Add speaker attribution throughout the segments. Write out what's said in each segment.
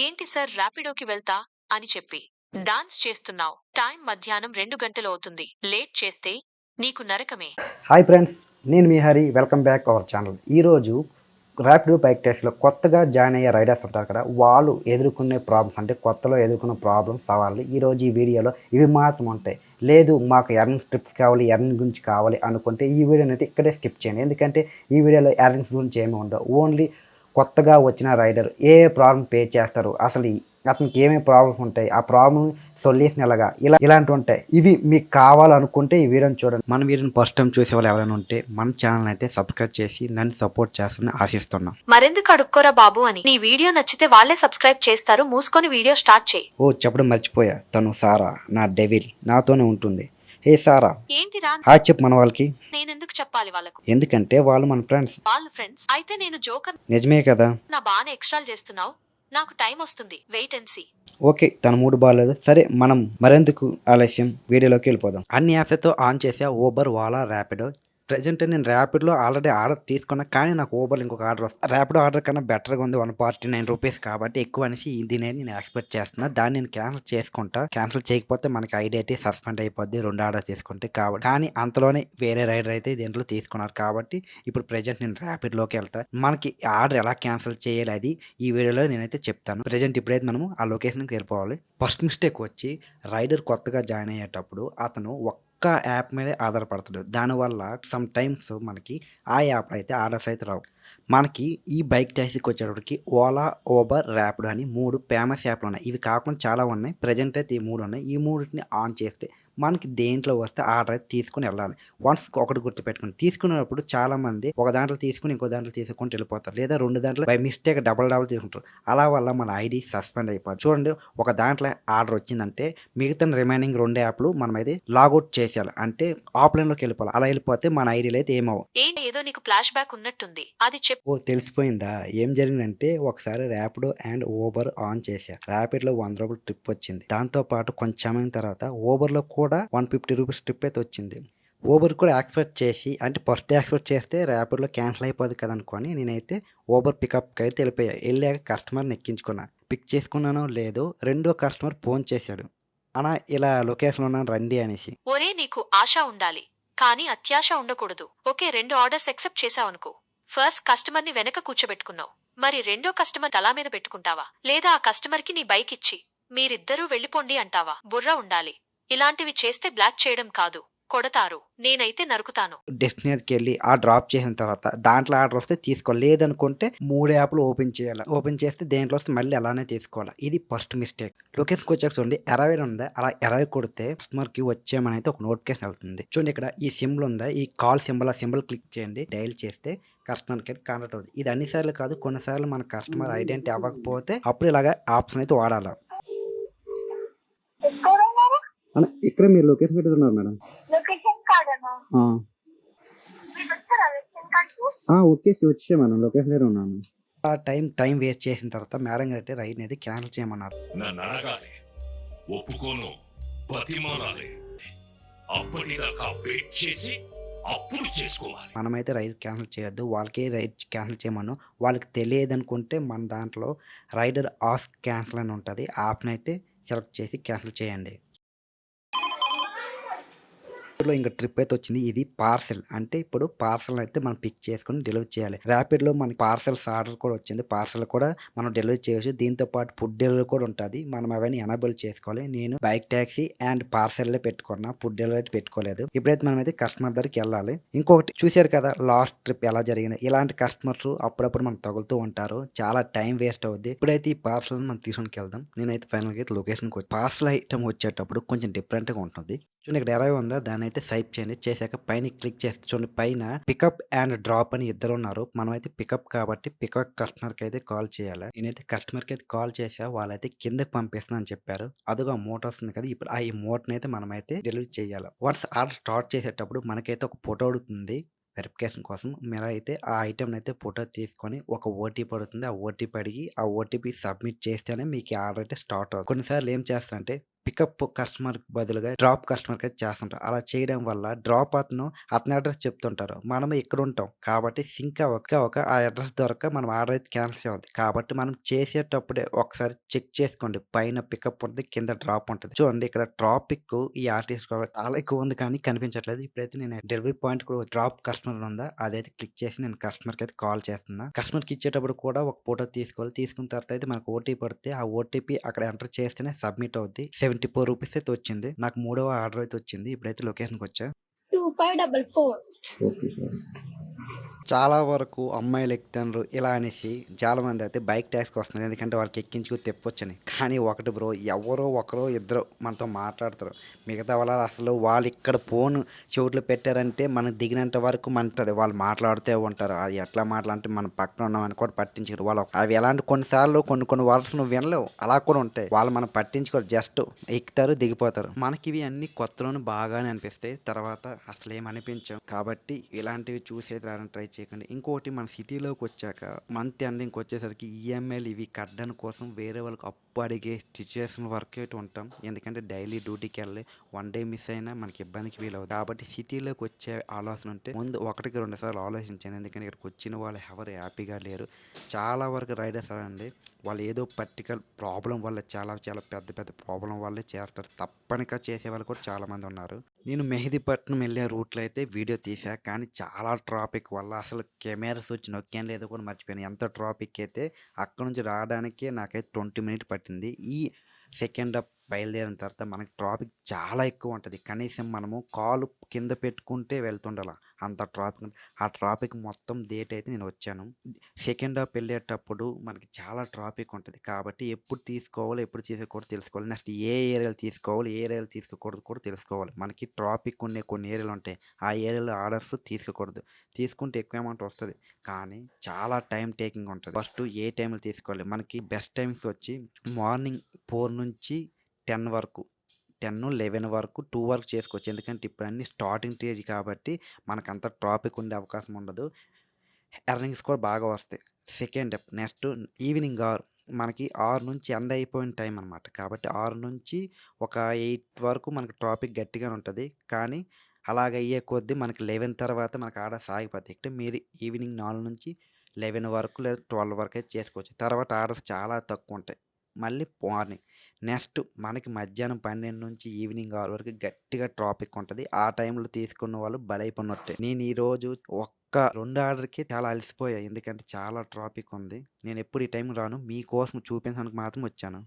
Speaker 1: ఏంటి సార్ ర్యాపిడోకి వెళ్తా? అని చెప్పి. డాన్స్ చేస్తున్నావు. టైం మధ్యాహ్నం రెండు గంటలు అవుతుంది. లేట్ చేస్తే నీకు నరకమే.
Speaker 2: హాయ్ ఫ్రెండ్స్ నేను మీ Hari. Welcome back our channel. ఈరోజు ర్యాపిడో బైక్ టెస్ట్లో కొత్తగా జాయిన్ అయ్యే రైడర్స్ ఉంటారు కదా వాళ్ళు ఎదుర్కొనే ప్రాబ్లమ్స్ అంటే కొత్తలో ఎదుర్కొన్న ప్రాబ్లమ్స్ సవాళ్ళు ఈరోజు ఈ వీడియోలో ఇవి మాత్రం ఉంటాయి. లేదు మాకు ఎర్నింగ్ స్ట్రిప్స్ కావాలి ఎర్నింగ్ గురించి కావాలి అనుకుంటే ఈ వీడియోని అయితే ఇక్కడే స్కిప్ చేయండి. ఎందుకంటే ఈ వీడియోలో ఎర్నింగ్స్ గురించి ఏమి ఉండవు. ఓన్లీ కొత్తగా వచ్చిన రైడర్ ఏ ప్రాబ్లం పే చేస్తారు? అసలు అతనికి ఏమేమి ప్రాబ్లమ్స్ ఉంటాయి? ఆ ప్రాబ్లమ్ సొల్యూషన్ ఎలాగా? ఇలా ఇలాంటివి ఉంటాయి. ఇవి మీకు కావాలనుకుంటే ఈ వీడియోని చూడండి. మన వీడియోని ఫస్ట్ టైం చూసే వాళ్ళు ఎవరైనా ఉంటే మన ఛానల్ అయితే సబ్స్క్రైబ్ చేసి నన్ను సపోర్ట్ చేస్తారని ఆశిస్తున్నాం.
Speaker 1: మరెందుకు అడుక్కోరా బాబు అని? నీ వీడియో నచ్చితే వాళ్ళే సబ్స్క్రైబ్ చేస్తారు. మూసుకొని వీడియో స్టార్ట్ చేయి.
Speaker 2: ఓ చెప్పడం మర్చిపోయా. తను సారా నా డెవిల్. నాతోనే ఉంటుంది. ఏ సారా
Speaker 1: ఏంటిరా
Speaker 2: హాయ్ చెప్పు మన వాళ్ళకి.
Speaker 1: నేనెందుకు చెప్పాలి వాళ్ళకు?
Speaker 2: ఎందుకంటే వాళ్ళు మన ఫ్రెండ్స్.
Speaker 1: వాళ్ళ ఫ్రెండ్స్. అయితే నేను జోకర్
Speaker 2: నిజమే కదా.
Speaker 1: నా బానే ఎక్స్ట్రాల్ చేస్తున్నావు. నాకు టైం వస్తుంది. Wait and see.
Speaker 2: ఓకే తన మూడు బాగాలేదు. సరే మనం మరెందుకు ఆలస్యం? వీడియోలోకి వెళ్ళిపోదాం. అన్ని యాప్స్తో ఆన్ చేసా ఊబర్ వాలా ర్యాపిడో ప్రజెంట్ నేను ర్యాపిడ్లో ఆల్రెడీ ఆర్డర్ తీసుకున్నా కానీ నాకు ఓబర్లో ఇంకొక ఆర్డర్ వస్తుంది ర్యాపిడ్ ఆర్డర్ కన్నా బెటర్గా ఉంది వన్ ఫార్టీ నైన్ రూపీస్ కాబట్టి ఎక్కువ అనేసి దీని నేను ఎక్స్పెక్ట్ చేస్తున్నా. దాన్ని నేను క్యాన్సిల్ చేసుకుంటా. క్యాన్సిల్ చేయకపోతే మనకి ఐడి సస్పెండ్ అయిపోద్ది రెండు ఆర్డర్ తీసుకుంటే కాబట్టి కానీ అంతలోనే వేరే రైడర్ అయితే దీంట్లో తీసుకున్నారు కాబట్టి ఇప్పుడు ప్రజెంట్ నేను ర్యాపిడ్లోకి వెళ్తా. మనకి ఆర్డర్ ఎలా క్యాన్సిల్ చేయాలి అది ఈ వీడియోలో నేనైతే చెప్తాను. ప్రజెంట్ ఇప్పుడైతే మనము ఆ లొకేషన్కి వెళ్ళిపోవాలి. ఫస్ట్ మిస్టేక్ వచ్చి రైడర్ కొత్తగా జాయిన్ అయ్యేటప్పుడు అతను ఒక్క యాప్ మీదే ఆధారపడతాడు దానివల్ల సమ్ టైమ్స్ మనకి ఆ యాప్ అయితే ఆర్డర్స్ అయితే రావు. మనకి ఈ బైక్ ట్యాక్సీకి వచ్చేటప్పటికి ఓలా ఓబర్ ర్యాపిడో అని మూడు ఫేమస్ యాప్లు ఉన్నాయి. ఇవి కాకుండా చాలా ఉన్నాయి. ప్రజెంట్ అయితే ఈ మూడు ఉన్నాయి. ఈ మూడింటిని ఆన్ చేస్తే మనకి దేంట్లో వస్తే ఆర్డర్ అయితే తీసుకుని వెళ్ళాలి. వన్స్ ఒకటి గుర్తుపెట్టుకుని తీసుకునేటప్పుడు చాలా మంది ఒక దాంట్లో తీసుకుని ఇంకో దాంట్లో తీసుకుని వెళ్ళిపోతారు. లేదా రెండు దాంట్లో బై మిస్టేక్ డబల్ డబల్ తీసుకుంటారు. అలా వల్ల మన ఐడి సస్పెండ్ అయిపోతుంది చూడండి ఒక దాంట్లో ఆర్డర్ వచ్చిందంటే మిగతా రిమైనింగ్ రెండు యాప్లు మనం అయితే లాగౌట్ చేసేయాలి. అంటే ఆఫ్లైన్లోకి వెళ్ళిపోవాలి. అలా వెళ్ళిపోతే మన ఐడీలు అయితే ఏమవు
Speaker 1: ఏంటి? ఏదో నీకు ఫ్లాష్ బ్యాక్ ఉన్నట్టుంది. అది చెప్పు
Speaker 2: ఓ తెలిసిపోయిందా? ఏం జరిగిందంటే ఒకసారి ర్యాపిడో అండ్ ఓబర్ ఆన్ చేశా. ర్యాపిడ్లో వంద రూపాయలు ట్రిప్ వచ్చింది. దాంతో పాటు కొంచెం సమయం తర్వాత ఓబర్లో కూడా వన్ ఫిఫ్టీ రూపీస్ ట్రిప్ అయితే వచ్చింది. ఓబర్ కూడా యాక్సెప్ట్ చేసి అంటే ఫస్ట్ యాక్సెప్ట్ చేస్తే ర్యాపిడ్లో క్యాన్సిల్ అయిపోదు కదా అనుకొని నేనైతే ఓబర్ పికప్కి అయితే వెళ్ళిపోయా. వెళ్ళాక కస్టమర్ని ఎక్కించుకున్నా. పిక్ చేసుకున్నానో లేదో రెండో కస్టమర్ ఫోన్ చేశాడు. అన్నా ఇలా లొకేషన్ ఉన్నాను రండి అనేసి.
Speaker 1: ఒరే నీకు ఆశ ఉండాలి. కానీ అత్యాశ ఉండకూడదు. ఓకే రెండు ఆర్డర్స్ ఎక్సెప్ట్ చేసావనుకో ఫస్ట్ కస్టమర్ని వెనక కూర్చోబెట్టుకున్నావు. మరి రెండో కస్టమర్ తలా మీద పెట్టుకుంటావా? లేదా ఆ కస్టమర్కి నీ బైక్ ఇచ్చి మీరిద్దరూ వెళ్ళిపోండి అంటావా? బుర్ర ఉండాలి. ఇలాంటివి చేస్తే బ్లాక్ చేయడం కాదు. కొడతారు. నేనైతే నరుకుతాను.
Speaker 2: డెస్టినేషన్కి వెళ్ళి ఆ డ్రాప్ చేసిన తర్వాత దాంట్లో ఆర్డర్ వస్తే తీసుకోవాలి లేదనుకుంటే మూడు యాప్లు ఓపెన్ చేయాలి. ఓపెన్ చేస్తే దేంట్లో వస్తే మళ్ళీ అలానే తీసుకోవాలి. ఇది ఫస్ట్ మిస్టేక్. లొకేషన్కి వచ్చాక చూడండి ఎరవై ఉందా? అలా ఎరవై కొడితే కస్టమర్కి వచ్చేమని అయితే ఒక నోటిఫికేషన్ వెళ్తుంది. చూడండి ఇక్కడ ఈ సింబల్ ఉందా? ఈ కాల్ సింబల్ ఆ సింబల్ క్లిక్ చేయండి. డైల్ చేస్తే కస్టమర్కి కాంటాక్ట్ అవుతుంది. ఇది అన్నిసార్లు కాదు కొన్నిసార్లు మన కస్టమర్ ఐడెంటిటీ అవ్వకపోతే అప్పుడు ఇలాగ ఆప్షన్ అయితే వాడాలి. ఇక్కడ మీరు లొకేషన్ పెట్టుతున్నారు మేడం. ఓకే వచ్చే మేడం లొకేషన్ దగ్గర ఉన్నాను. ఆ టైం టైం వేస్ట్ చేసిన తర్వాత మేడం గారు అయితే రైడ్ అనేది క్యాన్సిల్ చేయమన్నారు.
Speaker 3: నన్ను అడగాలి ఒప్పుకోను. బతిమాలాలి. అప్పటిదాకా వెయిట్ చేసి అప్పుడు చేసుకోవాలి.
Speaker 2: మనమైతే రైడ్ క్యాన్సిల్ చేయొద్దు. వాళ్ళకే రైడ్ క్యాన్సిల్ చేయమను. వాళ్ళకి తెలియదు అనుకుంటే మన దాంట్లో రైడర్ ఆస్క్ క్యాన్సిల్ అని ఉంటుంది. ఆప్ని అయితే సెలెక్ట్ చేసి క్యాన్సిల్ చేయండి. ర్యాపిడ్లో ఇంకా ట్రిప్ అయితే వచ్చింది ఇది పార్సెల్. అంటే ఇప్పుడు పార్సెల్ అయితే మనం పిక్ చేసుకుని డెలివరీ చేయాలి. ర్యాపిడ్లో మనకి పార్సెల్స్ ఆర్డర్ కూడా వచ్చింది. పార్సెల్ కూడా మనం డెలివరీ చేయవచ్చు దీంతో పాటు ఫుడ్ డెలివరీ కూడా ఉంటుంది. మనం అవన్నీ ఎనబుల్ చేసుకోవాలి. నేను బైక్ ట్యాక్సీ అండ్ పార్సెల్లే పెట్టుకున్నా. ఫుడ్ డెలివరీ పెట్టుకోలేదు. ఇప్పుడైతే మనం అయితే కస్టమర్ దగ్గరికి వెళ్ళాలి. ఇంకొకటి చూశారు కదా లాస్ట్ ట్రిప్ ఎలా జరిగింది? ఇలాంటి కస్టమర్స్ అప్పుడప్పుడు మనం తగులుతూ ఉంటారు. చాలా టైం వేస్ట్ అవుద్ది. ఇప్పుడైతే ఈ పార్సల్ మనం తీసుకుని వెళ్దాం. నేనైతే ఫైనల్గా అయితే లొకేషన్కి వచ్చి పార్సల్ ఐటమ్ వచ్చేటప్పుడు కొంచెం డిఫరెంట్గా ఉంటుంది. చూడండి ఇక్కడ ఇరవై ఉందా? దాని అయితే సైప్ చేయండి. చేశాక పైన క్లిక్ చేస్తే చూడండి పైన పికప్ అండ్ డ్రాప్ అని ఇద్దరు ఉన్నారు. మనం అయితే పికప్ కాబట్టి పికప్ కస్టమర్కి అయితే కాల్ చేయాలి. నేనైతే కస్టమర్కి అయితే కాల్ చేసా వాళ్ళైతే కిందకి పంపిస్తున్నా అని చెప్పారు. అదిగో మూట వస్తుంది కదా ఇప్పుడు ఆ ఈ మూటని అయితే మనం అయితే డెలివరీ చేయాలి. వన్స్ ఆర్డర్ స్టార్ట్ చేసేటప్పుడు మనకైతే ఒక ఫోటో అడుగుతుంది వెరిఫికేషన్ కోసం. మీరు అయితే ఆ ఐటెం అయితే ఫోటో తీసుకొని ఒక ఓటీపీ అడుగుతుంది. ఆ ఓటీపీ అడిగి ఆ ఓటీపీ సబ్మిట్ చేస్తేనే మీకు ఆర్డర్ అయితే స్టార్ట్ అవుతుంది. కొన్నిసార్లు ఏం చేస్తారంటే పికప్ కస్టమర్ బదులుగా డ్రాప్ కస్టమర్‌కి అయితే చేస్తుంటారు. అలా చేయడం వల్ల డ్రాప్ అతను అతని అడ్రస్ చెప్తుంటారు. మనం ఇక్కడ ఉంటాం. కాబట్టి సింక్ అవ్వక ఒక ఆ అడ్రస్ దొరక మనం ఆర్డర్ అయితే క్యాన్సిల్ అవుతుంది కాబట్టి మనం చేసేటప్పుడే ఒకసారి చెక్ చేసుకోండి. పైన పికప్ ఉంటుంది కింద డ్రాప్ ఉంటుంది చూడండి ఇక్కడ ట్రాఫిక్ ఈ ఆర్టీఎస్ చాలా ఎక్కువ ఉంది కానీ కనిపించట్లేదు. ఇప్పుడైతే నేను డెలివరీ పాయింట్ కూడా డ్రాప్ కస్టమర్ ఉందా అదైతే క్లిక్ చేసి నేను కస్టమర్‌కి అయితే కాల్ చేస్తున్నా. కస్టమర్‌కి ఇచ్చేటప్పుడు కూడా ఒక ఫోటో తీసుకోవాలి. తీసుకున్న తర్వాత అయితే మనకు ఓటీపీ పడితే ఆ ఓటీపీ అక్కడ ఎంటర్ చేస్తేనే సబ్మిట్ అవుద్ది. రూ. 74 అయితే వచ్చింది. నాకు మూడవ ఆర్డర్ అయితే వచ్చింది. ఇప్పుడైతే లొకేషన్‌కి వచ్చా.
Speaker 4: Two five double four
Speaker 5: okay sir
Speaker 2: చాలా వరకు అమ్మాయిలు ఎక్కుతాండ్రు ఇలా అనేసి చాలామంది అయితే బైక్ ట్యాక్స్కి వస్తున్నారు. ఎందుకంటే వాళ్ళకి ఎక్కించుకు తెప్పొచ్చని. కానీ ఒకటి బ్రో ఎవరో ఒకరో ఇద్దరు మనతో మాట్లాడతారు. మిగతా వాళ్ళ అసలు వాళ్ళు ఇక్కడ ఫోన్ చెవుట్లో పెట్టారంటే మనం దిగినంత వరకు మంటది. వాళ్ళు మాట్లాడుతూ ఉంటారు. అది ఎట్లా మాట్లాడితే మనం పక్కన ఉన్నామని కూడా పట్టించారు వాళ్ళు అవి ఎలాంటి కొన్నిసార్లు కొన్ని కొన్ని వర్డ్స్ నువ్వు వినలేవు. అలా కూడా ఉంటాయి. వాళ్ళు మనం పట్టించుకోరు. జస్ట్ ఎక్కుతారు దిగిపోతారు. మనకి ఇవి అన్ని కొత్తలోనే బాగానే అనిపిస్తాయి. తర్వాత అసలు ఏమనిపించాం కాబట్టి ఇలాంటివి చూసేది రాని ట్రై చేయకండి. ఇంకోటి మన సిటీలోకి వచ్చాక మంత్ ఎండింగ్కి వచ్చేసరికి ఈఎంఐలు ఇవి కట్టడం కోసం వేరే వాళ్ళకి అప్పు అడిగే సిచ్యువేషన్ వరకు అయితే ఉంటాం. ఎందుకంటే డైలీ డ్యూటీకి వెళ్ళి వన్ డే మిస్ అయినా మనకి ఇబ్బందికి ఫీల్ అవుతుంది కాబట్టి సిటీలోకి వచ్చే ఆలోచన ఉంటే ముందు ఒకటికి రెండు సార్లు ఆలోచించాను ఎందుకంటే ఇక్కడికి వచ్చిన వాళ్ళు ఎవరు హ్యాపీగా లేరు. చాలా వరకు రైడర్స్ అండి. వాళ్ళు ఏదో పర్టికల్ ప్రాబ్లం వల్ల చాలా చాలా పెద్ద పెద్ద ప్రాబ్లం వల్లే చేస్తారు. తప్పనిగా చేసే వాళ్ళు కూడా చాలామంది ఉన్నారు. నేను మెహదీపట్నం వెళ్ళే రూట్లో అయితే వీడియో తీసా కానీ చాలా ట్రాఫిక్ వల్ల అసలు కెమెరాస్ వచ్చి నొక్కేం లేదో కూడా మర్చిపోయాను. ఎంత ట్రాఫిక్ అయితే అక్కడ నుంచి రావడానికి నాకైతే ట్వంటీ మినిట్ పట్టింది. ఈ సెకండ్ అప్ బయలుదేరిన తర్వాత మనకి ట్రాఫిక్ చాలా ఎక్కువ ఉంటుంది కనీసం మనము కాలు కింద పెట్టుకుంటే వెళ్తుండాల అంత ట్రాఫిక్. ఆ ట్రాఫిక్ మొత్తం డేట్ అయితే నేను వచ్చాను. సెకండ్ హాఫ్ వెళ్ళేటప్పుడు మనకి చాలా ట్రాఫిక్ ఉంటుంది కాబట్టి ఎప్పుడు తీసుకోవాలి ఎప్పుడు తీసుకోకూడదు తెలుసుకోవాలి. నెక్స్ట్ ఏ ఏరియాలు తీసుకోవాలి ఏ ఏరియాలు తీసుకోకూడదు కూడా తెలుసుకోవాలి. మనకి ట్రాఫిక్ ఉండే కొన్ని ఏరియాలు ఉంటాయి ఆ ఏరియాలో ఆర్డర్స్ తీసుకోకూడదు. తీసుకుంటే ఎక్కువ అమౌంట్ వస్తుంది. కానీ చాలా టైం టేకింగ్ ఉంటుంది ఫస్ట్ ఏ టైంలో తీసుకోవాలి? మనకి బెస్ట్ టైమ్స్ వచ్చి మార్నింగ్ ఫోర్ నుంచి టెన్ వరకు టెన్ లెవెన్ వరకు టూ వరకు చేసుకోవచ్చు. ఎందుకంటే ఇప్పుడు అన్ని స్టార్టింగ్ స్టేజ్ కాబట్టి మనకంత అంత ట్రాఫిక్ ఉండే అవకాశం ఉండదు. ఎర్నింగ్స్ కూడా బాగా వస్తాయి. సెకండ్ నెక్స్ట్ ఈవినింగ్ ఆర్ మనకి ఆరు నుంచి ఎండ్ అయిపోయిన టైం అనమాట కాబట్టి ఆరు నుంచి ఒక ఎయిట్ వరకు మనకి ట్రాఫిక్ గట్టిగానే ఉంటుంది. కానీ అలాగ అయ్యే కొద్దీ మనకి లెవెన్ తర్వాత మనకి ఆడ సాగిపోతాయి. అంటే మీరు ఈవినింగ్ నాలుగు నుంచి లెవెన్ వరకు లేదా ట్వెల్వ్ వరకు అయితే చేసుకోవచ్చు. తర్వాత ఆర్డర్స్ చాలా తక్కువ ఉంటాయి. మళ్ళీ మార్నింగ్ నెక్స్ట్ మనకి మధ్యాహ్నం పన్నెండు నుంచి ఈవినింగ్ ఆరు వరకు గట్టిగా ట్రాఫిక్ ఉంటుంది. ఆ టైంలో తీసుకున్న వాళ్ళు బలైపోయినట్టే. నేను ఈరోజు ఒక్క రెండు ఆర్డర్కి చాలా అలసిపోయా. ఎందుకంటే చాలా ట్రాఫిక్ ఉంది. నేను ఎప్పుడు ఈ టైం రాను. మీకోసం చూపించడానికి మాత్రం వచ్చాను.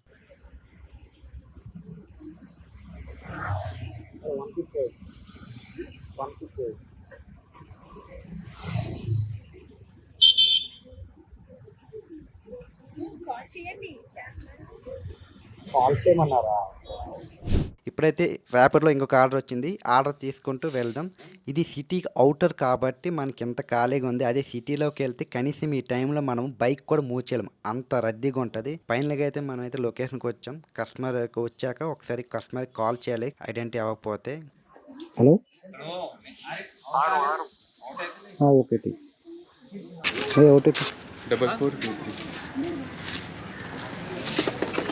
Speaker 4: చేయండి.
Speaker 5: కాల్ చేయమన్నారా
Speaker 2: ఇప్పుడైతే ర్యాపిడ్లో ఇంకొక ఆర్డర్ వచ్చింది. ఆర్డర్ తీసుకుంటూ వెళ్దాం. ఇది సిటీ అవుటర్ కాబట్టి మనకి ఎంత ఖాళీగా ఉంది. అదే సిటీలోకి వెళ్తే కనీసం ఈ టైంలో మనం బైక్ కూడా మూవ్ చేయలేం అంత రద్దీగా ఉంటుంది. ఫైనల్గా అయితే మనం అయితే లొకేషన్కి వచ్చాం. కస్టమర్కి వచ్చాక ఒకసారి కస్టమర్కి కాల్ చేయాలి. ఐడెంటిటీ అవ్వకపోతే.
Speaker 5: Hello? Okay OTP
Speaker 6: double four two three.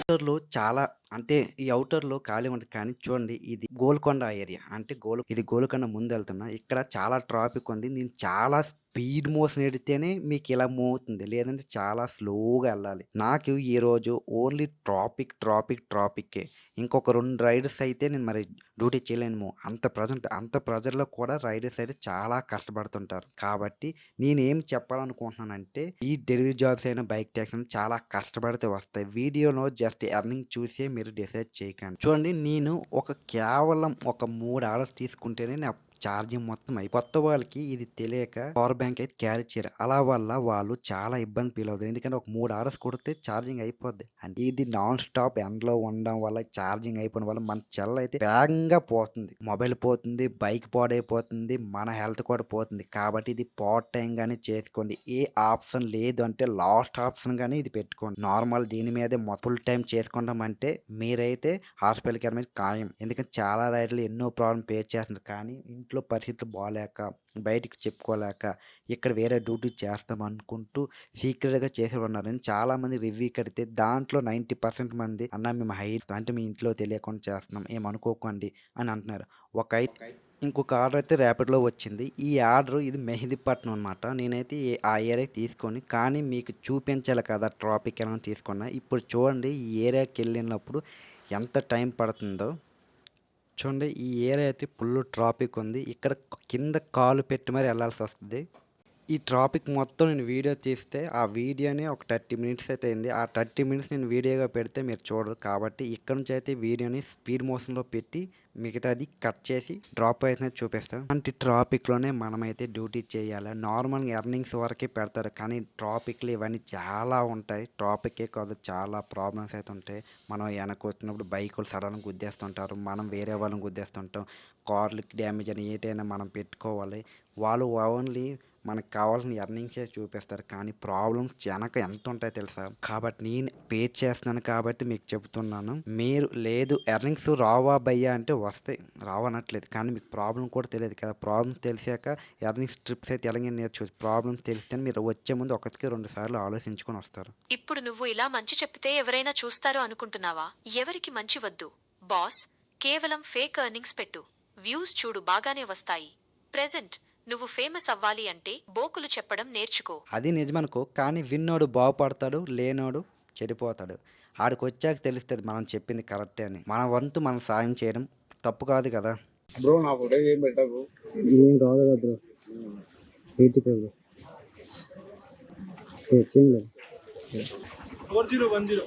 Speaker 2: అవుటర్లో చాలా అంటే ఈ అవుటర్లో ఖాళీ ఉంటుంది. కానీ చూడండి ఇది గోల్కొండ ఏరియా. అంటే గోల్ ఇది గోల్కొండ ముందు వెళ్తున్నా ఇక్కడ చాలా ట్రాఫిక్ ఉంది. నేను చాలా స్పీడ్ మోషన్ ఎడితేనే మీకు ఇలా మూవ్ అవుతుంది లేదంటే చాలా స్లోగా వెళ్ళాలి నాకు ఈ రోజు ఓన్లీ ట్రాఫిక్ ట్రాఫిక్ ట్రాఫిక్కే. ఇంకొక రెండు రైడర్స్ అయితే నేను మరి డ్యూటీ చేయలేను అంత ప్రజెంట్ అంత ప్రజల్లో కూడా రైడర్స్ అయితే చాలా కష్టపడుతుంటారు. కాబట్టి నేను ఏం చెప్పాలనుకుంటున్నానంటే ఈ డెలివరీ జాబ్స్ అయినా బైక్ ట్యాక్సీ అయినా చాలా కష్టపడితే వస్తాయి. వీడియోలో జస్ట్ ఎర్నింగ్ చూసే మీరు డిసైడ్ చేయకండి. చూడండి నేను ఒక కేవలం ఒక మూడు ఆర్డర్స్ తీసుకుంటేనే నా ఛార్జింగ్ మొత్తం అయి కొత్త వాళ్ళకి ఇది తెలియక పవర్ బ్యాంక్ అయితే క్యారీ చేయరు. అలా వల్ల వాళ్ళు చాలా ఇబ్బంది ఫీల్ అవుతారు. ఎందుకంటే ఒక మూడు అవర్స్ కొడితే ఛార్జింగ్ అయిపోద్ది. అంటే ఇది నాన్ స్టాప్ ఎండలో ఉండడం వల్ల ఛార్జింగ్ అయిపోవడం వల్ల మన చెల్ల అయితే వేగంగా పోతుంది. మొబైల్ పోతుంది బైక్ పాడైపోతుంది మన హెల్త్ కూడా పోతుంది. కాబట్టి ఇది పార్ట్ టైం గానీ చేసుకోండి. ఏ ఆప్షన్ లేదు అంటే లాస్ట్ ఆప్షన్ గానీ ఇది పెట్టుకోండి. నార్మల్ దీని మీదే ఫుల్ టైం చేసుకుంటాం అంటే మీరైతే హాస్పిటల్కి వెళ్ళడం ఖాయం. ఎందుకంటే చాలా రైడ్లు ఎన్నో ప్రాబ్లం ఫేస్ చేస్తున్నారు. కానీ ఇంట్లో ఇంట్లో పరిస్థితులు బాగాలేక బయటికి చెప్పుకోలేక ఇక్కడ వేరే డ్యూటీ చేస్తాం అనుకుంటూ సీక్రెట్గా చేసేవారు ఉన్నారు నేను చాలామంది రివ్యూ కడితే దాంట్లో నైంటీ పర్సెంట్ మంది అన్న మేము హైట్ అంటే మీ ఇంట్లో తెలియకుండా చేస్తున్నాం ఏమనుకోకండి అని అంటున్నారు. ఒక ఇంకొక ఆర్డర్ అయితే ర్యాపిడ్లో వచ్చింది. ఈ ఆర్డర్ ఇది మెహదీపట్నం అనమాట నేనైతే ఆ ఏరియా తీసుకొని కానీ మీకు చూపించాలి కదా ట్రాఫిక్ ఎలా తీసుకున్నా. ఇప్పుడు చూడండి ఈ ఏరియాకి వెళ్ళినప్పుడు ఎంత టైం పడుతుందో. చూడండి ఈ ఏరియా అయితే ఫుల్ ట్రాఫిక్ ఉంది. ఇక్కడ కింద కాలు పెట్టి మరి వెళ్ళాల్సి వస్తుంది. ఈ టాపిక్ మొత్తం నేను వీడియో తీస్తే ఆ వీడియోనే ఒక థర్టీ మినిట్స్ అయితే అయింది. ఆ థర్టీ మినిట్స్ నేను వీడియోగా పెడితే మీరు చూడరు. కాబట్టి ఇక్కడ నుంచి అయితే వీడియోని స్పీడ్ మోషన్లో పెట్టి మిగతాది కట్ చేసి డ్రాప్ అయితే చూపిస్తాం. అంటే ట్రాఫిక్లోనే మనమైతే డ్యూటీ చేయాలి. నార్మల్గా ఎర్నింగ్స్ వరకే పెడతారు. కానీ ట్రాఫిక్లు ఇవన్నీ చాలా ఉంటాయి. ట్రాఫికే కాదు చాలా ప్రాబ్లమ్స్ అయితే ఉంటాయి. మనం వెనక వచ్చినప్పుడు బైకులు సడన్గా గుద్దేస్తుంటారు. మనం వేరే వాళ్ళని గుద్దేస్తుంటాం. కార్లకి డ్యామేజ్ అని ఏటైనా మనం పెట్టుకోవాలి. వాళ్ళు ఓన్లీ మనకు కావాల్సిన ఎర్నింగ్సే చూపిస్తారు. కానీ ప్రాబ్లమ్స్ వెనక ఎంత ఉంటాయో తెలుసా? కాబట్టి నేను పే చేస్తున్నాను కాబట్టి మీకు చెబుతున్నాను మీరు లేదు ఎర్నింగ్స్ రావా భయ్యా అంటే వస్తాయి. రావనట్లేదు. కానీ మీకు ప్రాబ్లం కూడా తెలియదు కదా. ప్రాబ్లమ్స్ తెలిసాక ఎర్నింగ్స్ ట్రిప్స్ అయితే ఎలాగే నేర్చుకోవచ్చు ప్రాబ్లమ్స్ తెలిస్తే మీరు వచ్చే ముందు ఒకటికి రెండు సార్లు ఆలోచించుకొని వస్తారు.
Speaker 1: ఇప్పుడు నువ్వు ఇలా మంచి చెప్తే ఎవరైనా చూస్తారు అనుకుంటున్నావా? ఎవరికి మంచి వద్దు? బాస్ కేవలం ఫేక్ ఎర్నింగ్స్ పెట్టు. వ్యూస్ చూడు బాగానే వస్తాయి. ప్రెజెంట్ నువ్వు ఫేమస్ అవ్వాలి అంటే బోకులు చెప్పడం నేర్చుకో.
Speaker 2: అది నిజమనుకో కానీ విన్నోడు బాగుపడతాడు లేనోడు చెడిపోతాడు. ఆడికి వచ్చాక తెలుస్తుంది మనం చెప్పింది కరెక్టే అని. మన వంతు మనం సాయం చేయడం తప్పు కాదు కదా.
Speaker 6: బ్రో నా ఫోటో ఏం పెట్టకు?
Speaker 5: ఏం కాదు కదా బ్రో
Speaker 6: జీరో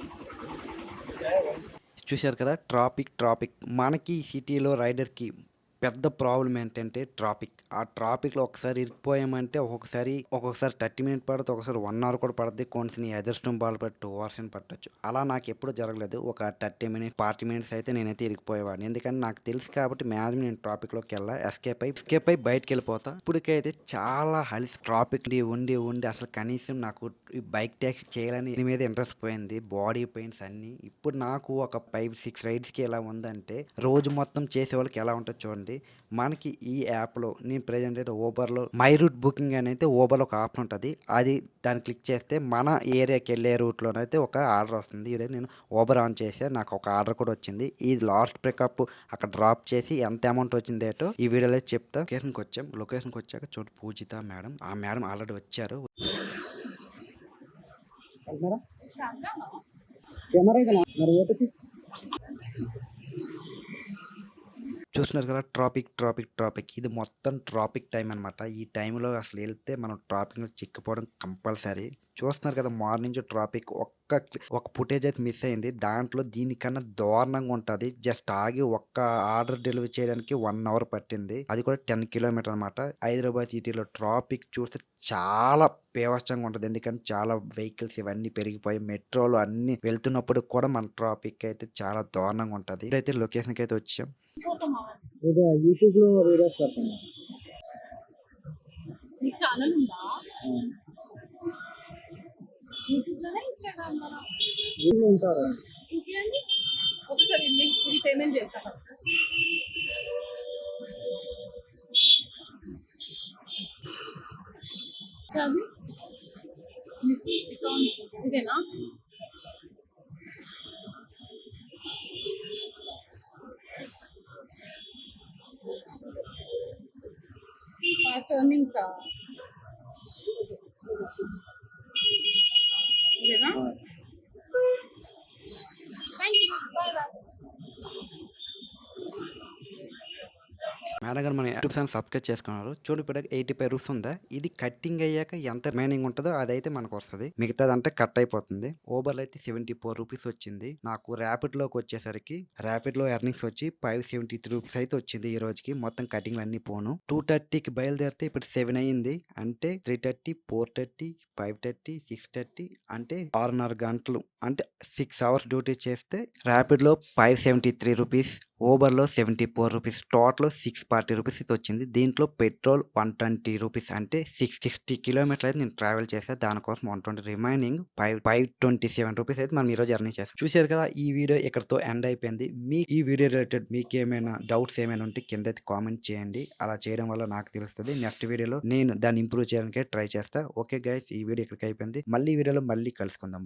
Speaker 2: చూశారు కదా ట్రాఫిక్ ట్రాఫిక్. మనకి ఈ సిటీలో రైడర్కి పెద్ద ప్రాబ్లం ఏంటంటే ట్రాఫిక్. ఆ ట్రాఫిక్లో ఒకసారి ఇరికిపోయామంటే ఒక్కొక్కసారి ఒక్కొక్కసారి థర్టీ మినిట్ పడుతుంది ఒకసారి వన్ అవర్ కూడా పడుతుంది కొన్ని నీ అదృష్టం బాల్ పట్టి టూ అవర్స్ అని పట్టచ్చు. అలా నాకు ఎప్పుడు జరగలేదు. ఒక థర్టీ మినిట్స్ ఫార్టీ మినిట్స్ అయితే నేనైతే ఇరికిపోయేవాడిని. ఎందుకంటే నాకు తెలుసు కాబట్టి మ్యాక్సిమం నేను ట్రాఫిక్లోకి వెళ్ళా. ఎస్కేప్ అయి ఎస్కేప్ అయి బయటకు వెళ్ళిపోతా. ఇప్పటికైతే చాలా హలిసి ట్రాఫిక్ ఉండి ఉండి అసలు కనీసం నాకు ఈ బైక్ ట్యాక్సీ చేయాలని దీని మీద ఇంట్రెస్ట్ పోయింది. బాడీ పెయిన్స్ అన్నీ. ఇప్పుడు నాకు ఒక ఫైవ్ సిక్స్ రైడ్స్కి ఎలా ఉందంటే రోజు మొత్తం చేసే వాళ్ళకి ఎలా ఉంటుంది చూడండి. మనకి ఈ యాప్లో నేను ప్రజెంట్ అయితే ఓబర్లో మై రూట్ బుకింగ్ అని అయితే ఓబర్లో ఒక ఆప్షన్ ఉంటుంది. అది దాన్ని క్లిక్ చేస్తే మన ఏరియాకి వెళ్ళే రూట్లోనైతే ఒక ఆర్డర్ వస్తుంది. ఈరోజు నేను ఓబర్ ఆన్ చేస్తే నాకు ఒక ఆర్డర్ కూడా వచ్చింది. ఈ లాస్ట్ పికప్ అక్కడ డ్రాప్ చేసి ఎంత అమౌంట్ వచ్చింది ఏటో ఈ వీడియోలో చెప్తా. లొకేషన్కి వచ్చాం. లొకేషన్కి వచ్చాక చూడు పూజిత మేడం. ఆ మేడం ఆల్రెడీ వచ్చారు.
Speaker 5: కెమెరా కదా మరి ఓటీపీ
Speaker 2: చూస్తున్నారు కదా ట్రాఫిక్ ట్రాఫిక్ ట్రాఫిక్. ఇది మొత్తం ట్రాఫిక్ టైం అనమాట ఈ టైంలో అసలు వెళ్తే మనం ట్రాఫిక్లో చిక్కిపోవడం కంపల్సరీ. చూస్తున్నారు కదా మార్నింగ్ ట్రాఫిక్ ఒక్క ఒక ఫుటేజ్ అయితే మిస్ అయింది. దాంట్లో దీనికన్నా దారుణంగా ఉంటుంది. జస్ట్ ఆగి ఒక్క ఆర్డర్ డెలివరీ చేయడానికి వన్ అవర్ పట్టింది. అది కూడా టెన్ కిలోమీటర్ అనమాట హైదరాబాద్ సిటీలో ట్రాఫిక్ చూస్తే చాలా పేవచ్చంగా ఉంటుంది. ఎందుకంటే చాలా వెహికల్స్ ఇవన్నీ పెరిగిపోయి మెట్రోలు అన్ని వెళ్తున్నప్పుడు కూడా మన ట్రాఫిక్ అయితే చాలా దారుణంగా ఉంటుంది. ఇప్పుడైతే లొకేషన్కి అయితే వచ్చాం.
Speaker 5: ఇది యూట్యూబ్లో వీడియోస్ పెడతాను.
Speaker 4: మీకు ఛానల్ ఉందా?
Speaker 5: ఉంటారు.
Speaker 4: ఒకసారి ఇది పేమెంట్ చేస్తా ఫస్ట్. అది మీకు అకౌంట్ ఇదేనా? ఫాస్ట్ ఎర్నింగ్సా ఇదేనా thank you bye bye
Speaker 2: madam garu మన యూట్యూబ్ ఛానల్ సబ్స్క్రైబ్ చేసుకున్నారు. చూడు ఇప్పుడు ఎయిటీ ఫైవ్ రూపీస్ ఉందా? ఇది కట్టింగ్ అయ్యాక ఎంత రిమైనింగ్ ఉంటుందో అదైతే మనకు వస్తుంది. మిగతాదంటే కట్ అయిపోతుంది. ఓబర్లో అయితే సెవెంటీ ఫోర్ రూపీస్ వచ్చింది. నాకు ర్యాపిడ్లోకి వచ్చేసరికి ర్యాపిడ్లో ఎర్నింగ్స్ వచ్చి ఫైవ్ సెవెంటీ త్రీ రూపీస్ అయితే వచ్చింది ఈ రోజుకి. మొత్తం కటింగ్ అన్ని పోను. టూ థర్టీకి బయలుదేరితే ఇప్పుడు సెవెన్ అయ్యింది అంటే three thirty four thirty five thirty six thirty అంటే ఆరున్నర గంటలు. అంటే సిక్స్ అవర్స్ డ్యూటీ చేస్తే ర్యాపిడ్లో ఫైవ్ సెవెంటీ త్రీ రూపీస్ ఓవర్లో seventy four rupees total six forty rupees అయితే వచ్చింది. దీంట్లో పెట్రోల్ వన్ ట్వంటీ రూపీస్ అంటే సిక్స్ సిక్స్టీ కిలోమీటర్ అయితే నేను ట్రావెల్ చేశాను దానికోసం one twenty remaining five five twenty seven rupees అయితే మనం ఈరోజు జర్నీ చేస్తాం చూశారు కదా ఈ వీడియో ఇక్కడతో ఎండ్ అయిపోయింది. మీ ఈ వీడియో రిలేటెడ్ మీకు ఏమైనా డౌట్స్ ఏమైనా ఉంటే కింద అయితే కామెంట్ చేయండి. అలా చేయడం వల్ల నాకు తెలుస్తుంది. నెక్స్ట్ వీడియోలో నేను దాన్ని ఇంప్రూవ్ చేయడానికి ట్రై చేస్తా. ఓకే గైస్ ఈ వీడియో ఇక్కడికి అయిపోయింది. మళ్ళీ ఈ వీడియోలో మళ్ళీ కలుసుకుందాం. బాయ్.